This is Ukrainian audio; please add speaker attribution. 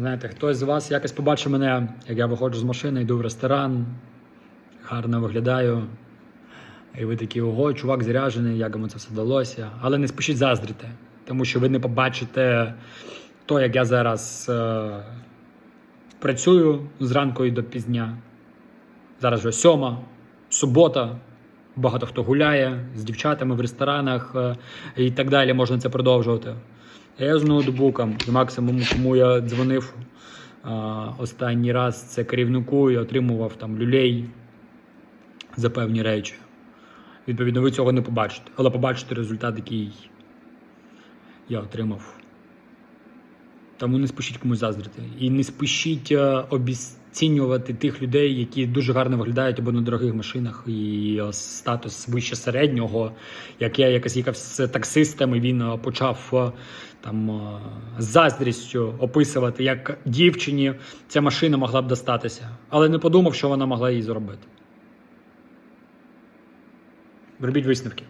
Speaker 1: Знаєте, хтось з вас якось побачив мене, як я виходжу з машини, йду в ресторан, гарно виглядаю. І ви такі, ого, чувак заряджений, як йому це все вдалося. Але не спішіть заздрити, тому що ви не побачите то, як я зараз е, працюю зранку і до пізня. Зараз вже сьома, субота. Багато хто гуляє з дівчатами в ресторанах е, і так далі. Можна це продовжувати. Я з ноутбуком. І максимум, кому я дзвонив а, останній раз, це керівнику і отримував там люлей за певні речі. Відповідно, ви цього не побачите. Але побачите результат, який я отримав. Тому не спішіть комусь заздрити. І не спішіть е, обіцінювати тих людей, які дуже гарно виглядають або на дорогих машинах, і статус вище середнього, як я якось їхав з таксистом, і він е, почав е, там е, з заздрістю описувати, як дівчині ця машина могла б достатися, але не подумав, що вона могла їй зробити. Робіть висновки.